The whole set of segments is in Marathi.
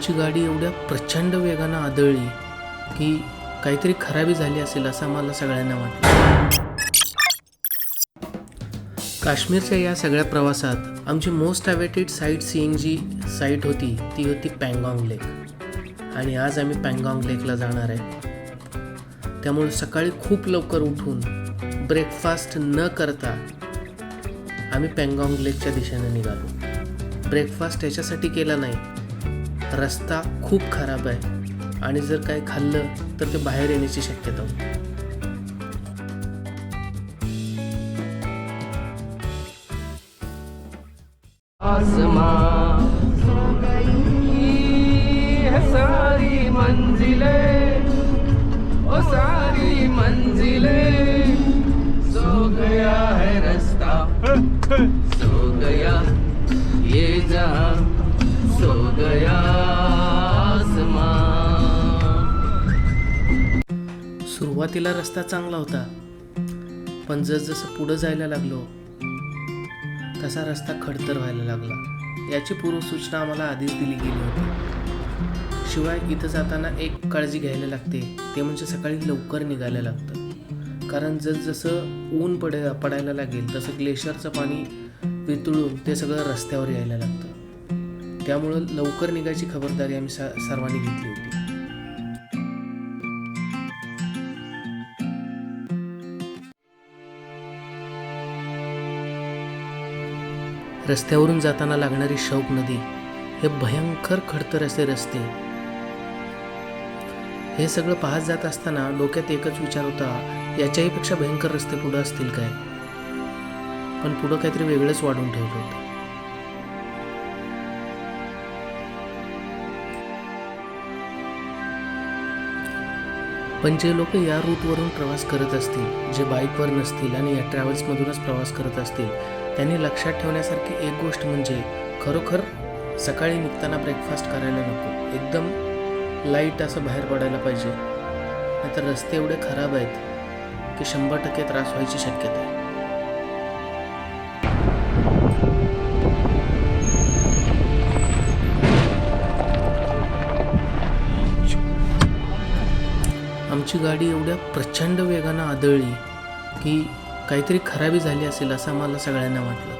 आमची गाडी एवढ्या प्रचंड वेगानं आदळली की काहीतरी खराबी झाली असेल असं आम्हाला सगळ्यांना वाटलं. काश्मीरच्या या सगळ्या प्रवासात आमची मोस्ट अवेटेड साईट सीइंग जी साईट होती ती होती पँगॉंग लेक आणि आज आम्ही पँगॉंग लेकला जाणार आहे. त्यामुळे सकाळी खूप लवकर उठून ब्रेकफास्ट न करता आम्ही पँगॉंग लेकच्या दिशेने निघालो. ब्रेकफास्ट याच्यासाठी केला नाही रस्ता खूप खराब आहे. आणि जर काय खाल्लं तर ते बाहेर येण्याची शक्यता. होती आसमां सारी मंजिलें ओ सारी मंजिलें सो गया है रस्ता सो गया ये जहां सो गया सुरुवातीला रस्ता चांगला होता पण जसजसं पुढं जायला लागलो तसा रस्ता खडतर व्हायला लागला. याची पूर्वसूचना आम्हाला आधीच दिली गेली होती. शिवाय इथं जाताना एक काळजी घ्यायला लागते ते म्हणजे सकाळी लवकर निघायला लागतं. कारण जसजसं ऊन पड पडायला लागेल तसं ग्लेशरचं पाणी वितळून ते सगळं रस्त्यावर यायला लागतं. त्यामुळं लवकर निघायची खबरदारी आम्ही सा सर्वांनी घेतली होती. रस्त्यावरून जाताना लागणारी शौक नदी हे भयंकर खडतर असे रस्ते. हे सगळं पाहत जात असताना डोक्यात एकच विचार होता याच्याही पेक्षा भयंकर रस्ते पुढं असतील काय? पण पुढं काहीतरी वेगळंच वाढून ठेवलं होतं. पण जे लोक या रूटवरून प्रवास करत असतील जे बाईकवर नसतील आणि या ट्रॅव्हल्समधूनच प्रवास करत असतील त्यांनी लक्षात ठेवण्यासारखी एक गोष्ट म्हणजे खरोखर सकाळी निघताना ब्रेकफास्ट करायला नको. एकदम लाइट असं बाहेर पडायला पाहिजे. नाहीतर रस्ते एवढे खराब आहेत की शंभर टक्के त्रास व्हायची शक्यता आहे. आमची गाडी एवढ्या प्रचंड वेगानं आदळली की काहीतरी खराबी झाली असेल असं आम्हाला सगळ्यांना वाटलं.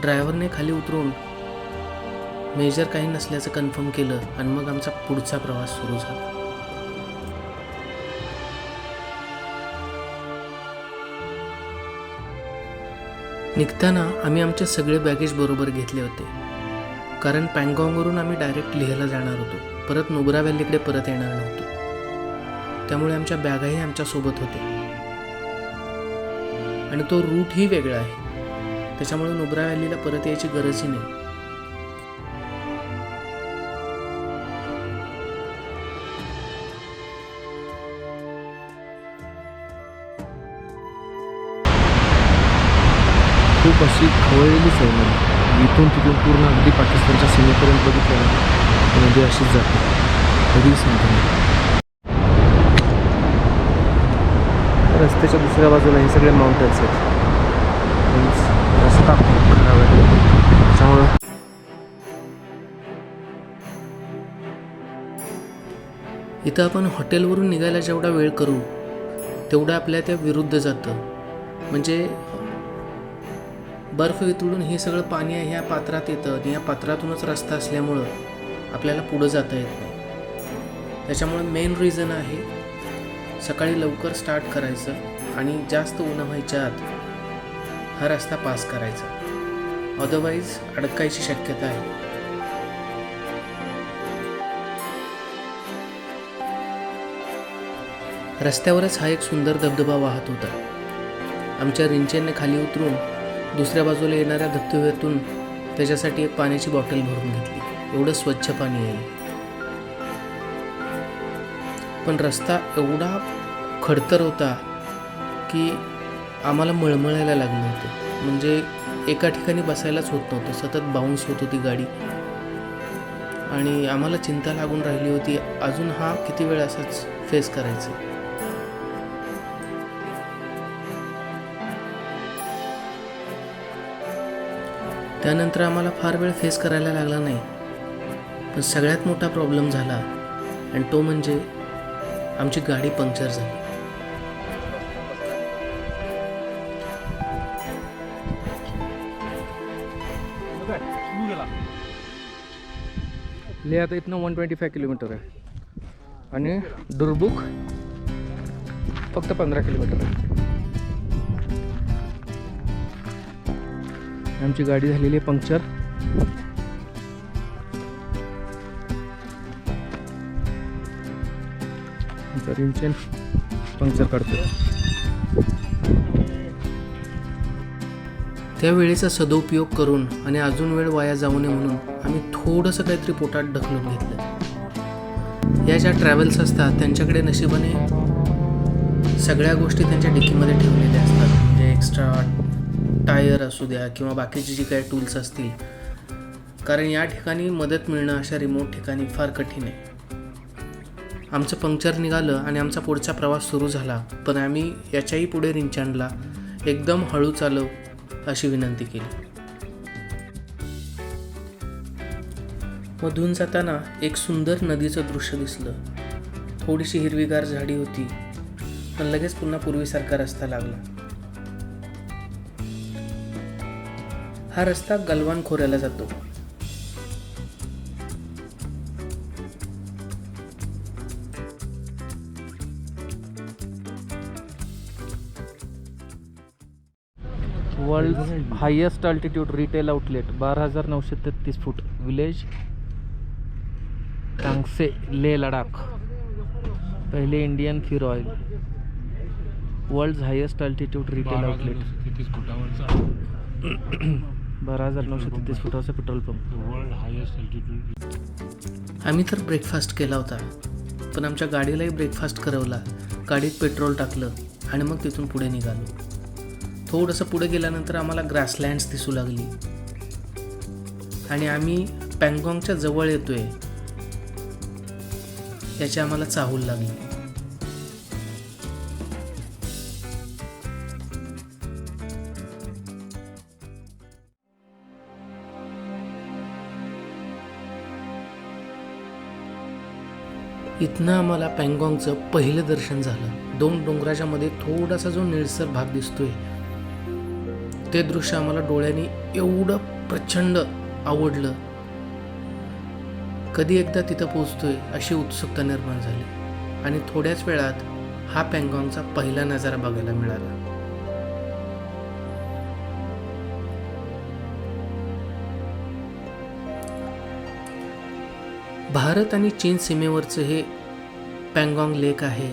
ड्रायव्हरने खाली उतरून मेजर काही नसल्याचं कन्फर्म केलं आणि मग आमचा पुढचा प्रवास सुरू झाला. निघताना आम्ही आमचे सगळे बॅगेज बरोबर घेतले होते. कारण पँगॉंगवरून आम्ही डायरेक्ट लेहला जाणार होतो. परत नुब्रा व्हॅलीकडे परत येणार नव्हतो. त्यामुळे आमच्या बॅगाही आमच्यासोबत होते आणि तो रूटही वेगळा आहे. त्याच्यामुळे नुब्रा व्हॅलीला परत यायची गरजही नाही. खूप अशी खवळलेली सैन्य इथून तिथून पूर्ण अगदी पाकिस्तानच्या सीमेपर्यंत बघितलं नदी अशीच जाते. कधीच सांगतो नाही. रस्त्याच्या दुसऱ्या बाजूला हे सगळे माउंटन्स आहेत. रस्ता खूप खराब आहे. त्याच्यामुळं इथं आपण हॉटेलवरून निघायला जेवढा वेळ करू तेवढं आपल्या त्या विरुद्ध जातं. म्हणजे बर्फ वितळून हे सगळं पाणी आहे ह्या पात्रात येतं आणि या पात्रातूनच रस्ता असल्यामुळं आपल्याला पुढं जाता येत नाही. त्याच्यामुळे मेन रिझन आहे सकाळी लवकर स्टार्ट करायचं आणि जास्त उन्हा व्हायच्या आत हा रस्ता पास करायचा. अदरवाईज अडकायची शक्यता आहे. रस्त्यावरच हा एक सुंदर धबधबा वाहत होता. आमच्या रिंचेनने खाली उतरून दुसऱ्या बाजूला येणाऱ्या धबधब्यातून त्याच्यासाठी एक पाण्याची बॉटल भरून घेतली. एवढं स्वच्छ पाणी आहे. पण रस्ता एवढा खडतर होता की आम्हाला मळमळायला लागलं होतं. म्हणजे एका ठिकाणी बसायलाच होत नव्हतं. सतत बाउन्स होत होती गाडी. आणि आम्हाला चिंता लागून राहिली होती अजून हा किती वेळ असाच फेस करायचा? त्यानंतर आम्हाला फार वेळ फेस करायला लागला नाही. पण सगळ्यात मोठा प्रॉब्लेम झाला. आणि तो म्हणजे आमची गाडी पंक्चर झाली. ले आता इथनं वन ट्वेंटी फाय किलोमीटर आहे. आणि दुर्बुक फक्त पंधरा किलोमीटर आहे. आमची गाडी झालेली आहे पंक्चर. पंक्चर काढतो त्या वेळेचा सदुपयोग करून आणि अजून वेळ वाया जाऊ नये म्हणून आम्ही थोडंसं काहीतरी पोटात ढकलून घेतलं. या ज्या ट्रॅव्हल्स असतात त्यांच्याकडे नशिबाने सगळ्या गोष्टी त्यांच्या डिकीमध्ये ठेवलेल्या असतात. म्हणजे एक्स्ट्रा टायर असू द्या किंवा बाकीची जी काही टूल्स असतील. कारण या ठिकाणी मदत मिळणं अशा रिमोट ठिकाणी फार कठीण आहे. आमचं पंक्चर निघालं आणि आमचा पुढचा प्रवास सुरू झाला. पण आम्ही याच्याही पुढे रिंचांडला एकदम हळू चालव अशी विनंती केली. मधून जाताना एक सुंदर नदीचं दृश्य दिसलं. थोडीशी हिरवीगार झाडी होती पण लगेच पुन्हा पूर्वीसारखा रस्ता लागला. हा रस्ता गलवान खोऱ्याला जातो. World highest altitude retail outlet बारा हजार नऊशे तेहतीस फूट विलेज कांगसे ले लडाख. पहिले इंडियन फिर oil world highest altitude retail outlet बारा हजार नऊशे तेहतीस फुटाचा पेट्रोल पंप आम्ही तर ब्रेकफास्ट केला होता पण आमच्या गाडीलाही ब्रेकफास्ट करवला. गाडीत पेट्रोल टाकलं आणि मग तिथून पुढे निघालो. थोडंसं पुढे गेल्यानंतर आम्हाला ग्रासलँड्स दिसू लागली. आणि आम्ही पँगॉंगच्या जवळ येतोय. याची आम्हाला चाहूल लागली. इथनं आम्हाला पँगॉंगचं पहिलं दर्शन झालं. दोन डोंगराच्या मध्ये थोडासा जो निळसर भाग दिसतोय ते दृश्य आम्हाला डोळ्यांनी एवढं प्रचंड आवडलं. कधी एकदा तिथं पोहोचतोय अशी उत्सुकता निर्माण झाली. आणि थोड्याच वेळात हा पँगॉंगचा पहिला नजारा बघायला मिळाला. भारत आणि चीन सीमेवरचं हे पँगॉंग लेक आहे.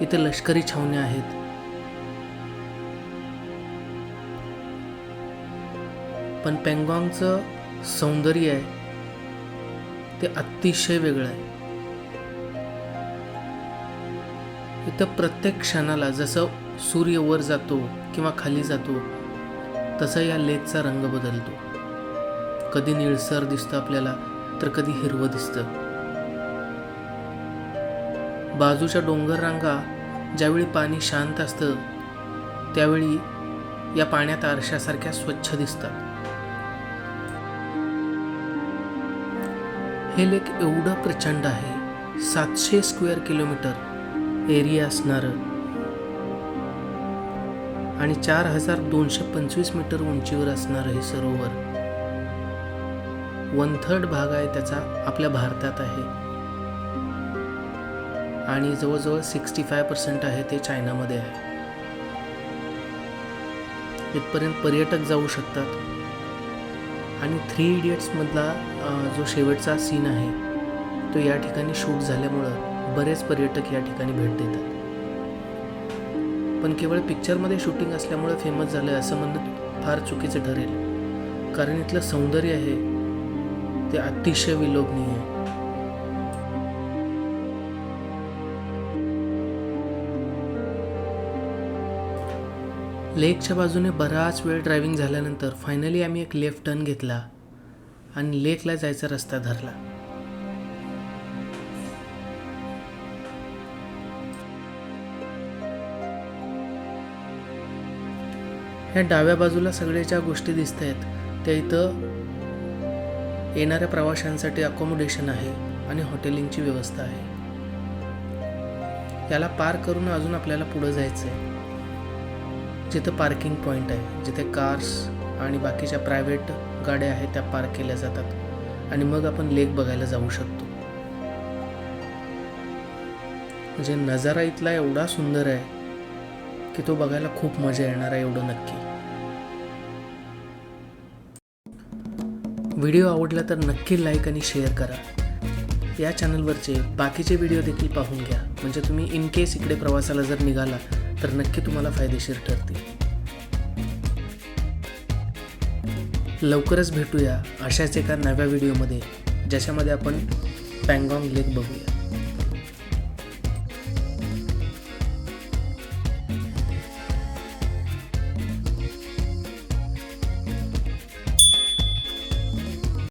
इथे लष्करी छावण्या आहेत. पण पेंगॉंगचं सौंदर्य आहे. ते अतिशय वेगळं आहे. इथं प्रत्येक क्षणाला जसं सूर्य वर जातो किंवा खाली जातो तसा या लेकचा रंग बदलतो. कधी निळसर दिसतं आपल्याला तर कधी हिरवं दिसतं. बाजूच्या डोंगर रांगा ज्यावेळी पाणी शांत असतं त्यावेळी या पाण्यात आरशासारख्या स्वच्छ दिसतात. हे लेक एवढं प्रचंड आहे सातशे स्क्वेअर किलोमीटर एरिया असणारं. आणि चार हजार दोनशे पंचवीस मीटर उंचीवर असणारं हे सरोवर. वन थर्ड भाग आहे त्याचा आपल्या भारतात आहे. आणि जवळजवळ सिक्स्टी फाय पर्सेंट आहे ते चायनामध्ये आहे. इथपर्यंत पर्यटक जाऊ शकतात. आणि थ्री इडियट्समधला जो शेवटचा सीन आहे तो या ठिकाणी शूट झाल्यामुळं बरेच पर्यटक या ठिकाणी भेट देतात. पण केवळ पिक्चरमध्ये शूटिंग असल्यामुळं फेमस झालं आहे असं म्हणणं फार चुकीचं ठरेल. कारण इथलं सौंदर्य आहे ते अतिशय विलोभनीय आहे. लेकच्या बाजूने बराच वेळ ड्रायव्हिंग झाल्यानंतर फायनली आम्ही एक लेफ्ट टर्न घेतला आणि लेकला जायचा रस्ता धरला. ह्या डाव्या बाजूला सगळ्या ज्या गोष्टी दिसत आहेत त्या इथं येणाऱ्या प्रवाशांसाठी अकोमोडेशन आहे आणि हॉटेलिंगची व्यवस्था आहे. याला पार करून अजून आपल्याला पुढं जायचं आहे जिथं पार्किंग पॉईंट आहे जिथे कार्स आणि बाकीच्या प्रायव्हेट गाड्या आहेत त्या पार्क केल्या जातात. आणि मग आपण लेक बघायला जाऊ शकतो. म्हणजे नजारा इथला एवढा सुंदर आहे की तो बघायला खूप मजा येणार आहे एवढं नक्की. व्हिडिओ आवडला तर नक्की लाईक आणि शेअर करा. या चॅनलवरचे बाकीचे व्हिडिओ देखील पाहून घ्या. म्हणजे तुम्ही इन केस इकडे प्रवासाला जर निघाला तर नक्की तुम्हाला फायदेशीर ठरतील. लवकरच भेटूया अशाच एका नव्या व्हिडिओमध्ये ज्याच्यामध्ये आपण पँगॉंग लेक बघूया.